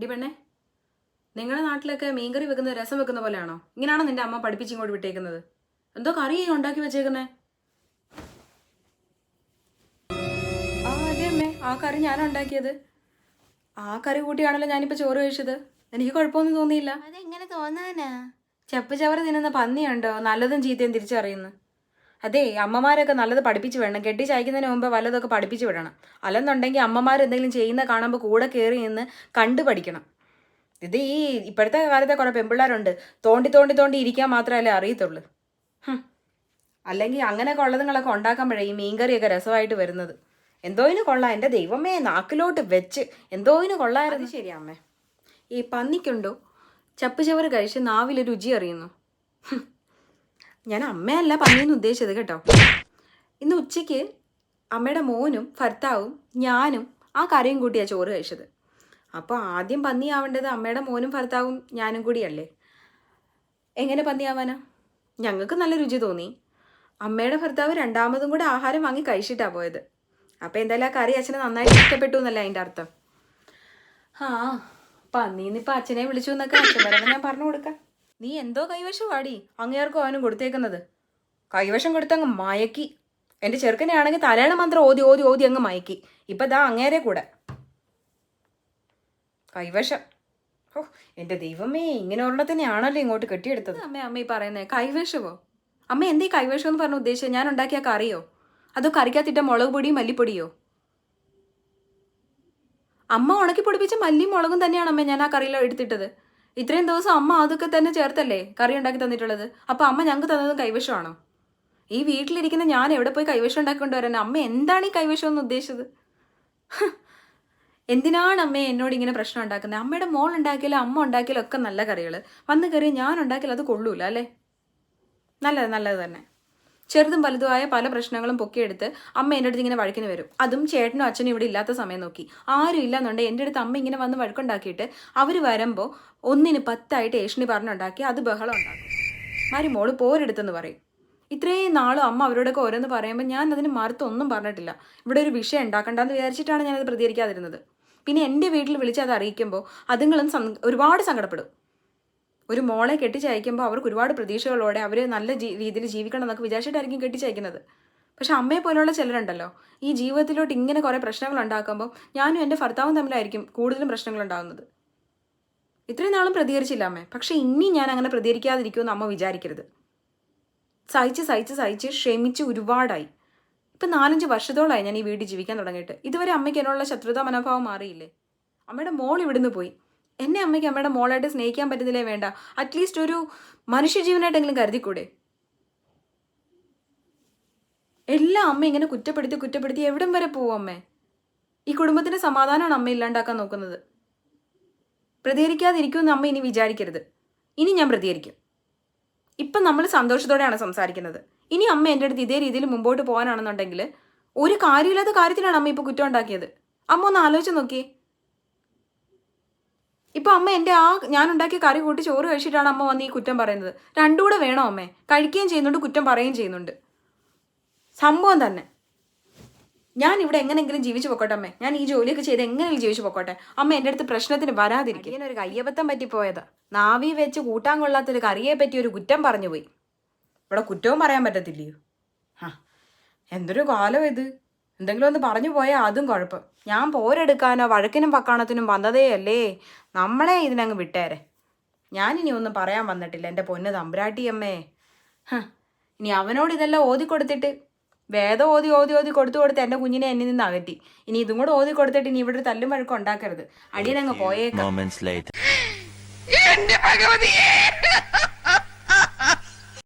D പെണ്ണേ നിങ്ങളുടെ നാട്ടിലൊക്കെ മീൻകറി വെക്കുന്നത് രസം വെക്കുന്ന പോലെയാണോ? ഇങ്ങനെയാണോ നിന്റെ അമ്മ പഠിപ്പിച്ചിങ്ങോട്ട് വിട്ടേക്കുന്നത്? എന്തോ കറി ഉണ്ടാക്കി വെച്ചേക്കുന്നേ. ആ അതെ അമ്മേ ആ കറി ഞാനാ ഉണ്ടാക്കിയത്. ആ കറി കൂട്ടിയാണല്ലോ ഞാനിപ്പോൾ ചോറ് കഴിച്ചത്. എനിക്ക് കുഴപ്പമൊന്നും തോന്നിയില്ല. അതെങ്ങനെ തോന്നാനാ? ചെപ്പ് ചവറ് തിന്നുന്ന പന്നിയുണ്ടോ? നല്ലതും ചീത്തയും തിരിച്ചറിയുന്നു. അതെ അമ്മമാരൊക്കെ നല്ലത് പഠിപ്പിച്ച് വിടണം. കെട്ടി ചായ്ക്കുന്നതിന് മുമ്പ് വല്ലതൊക്കെ പഠിപ്പിച്ച് വിടണം. അല്ലെന്നുണ്ടെങ്കിൽ അമ്മമാർ എന്തെങ്കിലും ചെയ്യുന്ന കാണുമ്പോൾ കൂടെ കയറി നിന്ന് കണ്ടു പഠിക്കണം. ഇത് ഈ ഇപ്പോഴത്തെ കാലത്തെ കുറേ പെമ്പിള്ളേരുണ്ട്. തോണ്ടി തോണ്ടി തോണ്ടി ഇരിക്കാൻ മാത്രമല്ലേ അറിയത്തുള്ളൂ. അല്ലെങ്കിൽ അങ്ങനെയൊക്കെ ഉള്ളതുങ്ങളൊക്കെ ഉണ്ടാക്കുമ്പോഴേ ഈ മീൻകറിയൊക്കെ രസമായിട്ട് വരുന്നത്. എന്തോയിന് കൊള്ളാം. എന്റെ ദൈവമേ നാക്കിലോട്ട് വെച്ച്. എന്തോയിന് കൊള്ളായിരുന്നു ശരി അമ്മേ. ഈ പന്നിക്കുണ്ടോ? ചപ്പ് ചവറ് കഴിച്ച് നാവിൽ രുചി അറിയുന്നു. ഞാൻ അമ്മയല്ല പന്നിയെന്ന് ഉദ്ദേശിച്ചത് കേട്ടോ. ഇന്ന് ഉച്ചയ്ക്ക് അമ്മയുടെ മോനും ഭർത്താവും ഞാനും ആ കറിയും കൂട്ടിയാണ് ചോറ് കഴിച്ചത്. അപ്പോൾ ആദ്യം പന്നിയാവേണ്ടത് അമ്മയുടെ മോനും ഭർത്താവും ഞാനും കൂടിയല്ലേ? എങ്ങനെ പന്നിയാവാനാ? ഞങ്ങൾക്ക് നല്ല രുചി തോന്നി. അമ്മയുടെ ഭർത്താവ് രണ്ടാമതും കൂടെ ആഹാരം വാങ്ങി കഴിച്ചിട്ടാണ് പോയത്. അപ്പോൾ എന്തായാലും ആ കറി അച്ഛനെ നന്നായിട്ട് ഇഷ്ടപ്പെട്ടു എന്നല്ല അതിന്റെ അർത്ഥം? ആ പന്നീന്നിപ്പോൾ അച്ഛനെ വിളിച്ചു എന്നൊക്കെ അച്ഛൻ ഞാൻ പറഞ്ഞു കൊടുക്കാം. നീ എന്തോ കൈവശം വാടി. അങ്ങേർക്കും അവനും കൊടുത്തേക്കുന്നത്? കൈവശം കൊടുത്തങ്ങ് മയക്കി. എന്റെ ചെറുക്കനെ ആണെങ്കിൽ തലയുടെ മന്ത്രം ഓതി ഓതി ഓതി അങ്ങ് മയക്കി. ഇപ്പം ദാ അങ്ങേരെ കൂടെ. കൈവശം. ഓ എന്റെ ദൈവമേ ഇങ്ങനെ ഒരെണ്ണത്തിനെയാണല്ലോ ഇങ്ങോട്ട് കെട്ടിയെടുത്തത്. അമ്മ അമ്മ ഈ പറയുന്നേ? കൈവശമോ? അമ്മ എന്തേ കൈവശം എന്ന് പറഞ്ഞ ഉദ്ദേശിച്ചത് ഞാൻ ഉണ്ടാക്കിയ കറിയോ? അതോ കറിക്കകത്തിട്ട മുളക് പൊടിയും മല്ലിപ്പൊടിയോ? അമ്മ ഉണക്കി പൊടിപ്പിച്ച മല്ലിയും മുളകും തന്നെയാണ് അമ്മ ഞാൻ ആ കറിയിൽ എടുത്തിട്ടത്. ഇത്രയും ദിവസം അമ്മ അതൊക്കെ തന്നെ ചേർത്തല്ലേ കറി ഉണ്ടാക്കി തന്നിട്ടുള്ളത്? അപ്പൊ അമ്മ ഞങ്ങൾക്ക് തന്നതും കൈവശമാണോ? ഈ വീട്ടിലിരിക്കുന്ന ഞാൻ എവിടെ പോയി കൈവശം ഉണ്ടാക്കിക്കൊണ്ടുവരാൻ അമ്മ എന്താണ് ഈ കൈവശം എന്ന് ഉദ്ദേശിച്ചത്? എന്തിനാണ് അമ്മ എന്നോട് ഇങ്ങനെ പ്രശ്നം ഉണ്ടാക്കുന്നത്? അമ്മയുടെ മോൾ ഉണ്ടാക്കിയാലും അമ്മ ഉണ്ടാക്കിയാലും ഒക്കെ നല്ല കറികൾ വന്ന് കയറി ഞാൻ ഉണ്ടാക്കിയാൽ അത് കൊള്ളൂല അല്ലേ? നല്ലത് നല്ലത് തന്നെ. ചെറുതും വലുതുമായ പല പ്രശ്നങ്ങളും പൊക്കിയെടുത്ത് അമ്മ എന്റെ അടുത്ത് ഇങ്ങനെ വഴക്കിന് വരും. അതും ചേട്ടനും അച്ഛനും ഇവിടെ ഇല്ലാത്ത സമയം നോക്കി. ആരും ഇല്ലാന്നുണ്ടെങ്കിൽ എന്റെ അടുത്ത് അമ്മ ഇങ്ങനെ വന്ന് വഴക്കുണ്ടാക്കിയിട്ട് അവർ വരുമ്പോൾ ഒന്നിന് പത്തായിട്ട് ഏഷണി പറഞ്ഞുണ്ടാക്കി അത് ബഹളം ഉണ്ടാക്കും. മോൾ പോരെടുത്തെന്ന് പറയും. ഇത്രയും നാളും അമ്മ അവരോടൊക്കെ ഓരോന്ന് പറയുമ്പോൾ ഞാൻ അതിന് മറുത്ത് ഒന്നും പറഞ്ഞിട്ടില്ല. ഇവിടെ ഒരു വിഷയം ഉണ്ടാക്കണ്ടെന്ന് വിചാരിച്ചിട്ടാണ് ഞാനത് പ്രതികരിക്കാതിരുന്നത്. പിന്നെ എന്റെ വീട്ടിൽ വിളിച്ച് അത് അറിയിക്കുമ്പോൾ അതുങ്ങളും ഒരുപാട് സങ്കടപ്പെടും. ഒരു മോളെ കെട്ടിച്ചയക്കുമ്പോൾ അവർക്ക് ഒരുപാട് പ്രതീക്ഷകളോടെ അവർ നല്ല രീതിയിൽ ജീവിക്കണം എന്നൊക്കെ വിചാരിച്ചിട്ടായിരിക്കും കെട്ടിച്ചയക്കുന്നത്. പക്ഷെ അമ്മയെ പോലെയുള്ള ചിലരുണ്ടല്ലോ. ഈ ജീവിതത്തിലോട്ട് ഇങ്ങനെ കുറേ പ്രശ്നങ്ങൾ ഉണ്ടാക്കുമ്പോൾ ഞാനും എന്റെ ഭർത്താവും തമ്മിലായിരിക്കും കൂടുതലും പ്രശ്നങ്ങൾ ഉണ്ടാകുന്നത്. ഇത്രയും നാളും പ്രതികരിച്ചില്ല അമ്മേ. പക്ഷെ ഇനി ഞാൻ അങ്ങനെ പ്രതികരിക്കാതിരിക്കുമെന്ന് അമ്മ വിചാരിക്കരുത്. സഹിച്ച് സഹിച്ച് സഹിച്ച് ക്ഷമിച്ച് ഒരുപാടായി. ഇപ്പം നാലഞ്ച് വർഷത്തോളമായി ഞാൻ ഈ വീട്ടിൽ ജീവിക്കാൻ തുടങ്ങിയിട്ട്. ഇതുവരെ അമ്മയ്ക്ക് എന്നുള്ള ശത്രുതാ മനോഭാവം മാറിയില്ലേ? അമ്മയുടെ മോൾ ഇവിടുന്ന് പോയി. എന്നെ അമ്മയ്ക്ക് അമ്മയുടെ മോളായിട്ട് സ്നേഹിക്കാൻ പറ്റുന്നില്ലേ വേണ്ട. അറ്റ്ലീസ്റ്റ് ഒരു മനുഷ്യജീവനായിട്ടെങ്കിലും കരുതിക്കൂടെ? എല്ലാം അമ്മ ഇങ്ങനെ കുറ്റപ്പെടുത്തി കുറ്റപ്പെടുത്തി എവിടം വരെ പോവും അമ്മേ? ഈ കുടുംബത്തിന്റെ സമാധാനമാണ് അമ്മ ഇല്ലാണ്ടാക്കാൻ നോക്കുന്നത്. പ്രതികരിക്കാതിരിക്കുമെന്ന് അമ്മ ഇനി വിചാരിക്കരുത്. ഇനി ഞാൻ പ്രതികരിക്കും. ഇപ്പം നമ്മൾ സന്തോഷത്തോടെയാണ് സംസാരിക്കുന്നത്. ഇനി അമ്മ എന്റെ അടുത്ത് ഇതേ രീതിയിൽ മുമ്പോട്ട് പോകാനാണെന്നുണ്ടെങ്കിൽ ഒരു കാര്യമില്ലാത്ത കാര്യത്തിലാണ് അമ്മ ഇപ്പോൾ കുറ്റം ഉണ്ടാക്കിയത്. അമ്മ ഒന്ന് ആലോചിച്ച് നോക്കിയേ. ഇപ്പൊ അമ്മ എന്റെ ആ ഞാൻ ഉണ്ടാക്കിയ കറി കൂട്ടി ചോറ് കഴിച്ചിട്ടാണ് അമ്മ വന്ന് ഈ കുറ്റം പറയുന്നത്. രണ്ടും കൂടെ വേണോ അമ്മേ? കഴിക്കുകയും ചെയ്യുന്നുണ്ട് കുറ്റം പറയുകയും ചെയ്യുന്നുണ്ട്. സംഭവം തന്നെ. ഞാൻ ഇവിടെ എങ്ങനെങ്കിലും ജീവിച്ചു പൊക്കോട്ടെ അമ്മേ? ഞാൻ ഈ ജോലിയൊക്കെ ചെയ്ത് എങ്ങനെയെങ്കിലും ജീവിച്ചു പൊക്കോട്ടെ? അമ്മ എന്റെ അടുത്ത് പ്രശ്നത്തിന് വരാതിരിക്കും. ഇങ്ങനെ ഒരു കയ്യബദ്ധം പറ്റിപ്പോയതാ. നാവി വെച്ച് കൂട്ടാൻ കൊള്ളാത്തൊരു കറിയെ പറ്റി ഒരു കുറ്റം പറഞ്ഞു പോയി ഇവിടെ കുറ്റവും പറയാൻ പറ്റത്തില്ലയോ? ആ എന്തൊരു കാലം ഇത്. എന്തെങ്കിലും ഒന്ന് പറഞ്ഞു പോയാൽ അതും കുഴപ്പം. ഞാൻ പോരെടുക്കാനോ വഴക്കിനും പക്കാണത്തിനും വന്നതേയല്ലേ. നമ്മളെ ഇതിനങ്ങ് വിട്ടേരെ. ഞാനിനി ഒന്നും പറയാൻ വന്നിട്ടില്ല എന്റെ പൊന്ന് തമ്പുരാട്ടിയമ്മേ. ഹ, ഇനി അവനോട് ഇതെല്ലാം ഓതി കൊടുത്തിട്ട് വേദം ഓതി ഓതി ഓതി കൊടുത്തു കൊടുത്ത് എന്റെ കുഞ്ഞിനെ എന്നിൽ നിന്ന് അകറ്റി. ഇനി ഇതും കൂടെ ഓതി കൊടുത്തിട്ട് ഇനി ഇവിടെ ഒരു തല്ലും വഴക്കം ഉണ്ടാക്കരുത്. അടിയനങ്ങ് പോയേക്കാം.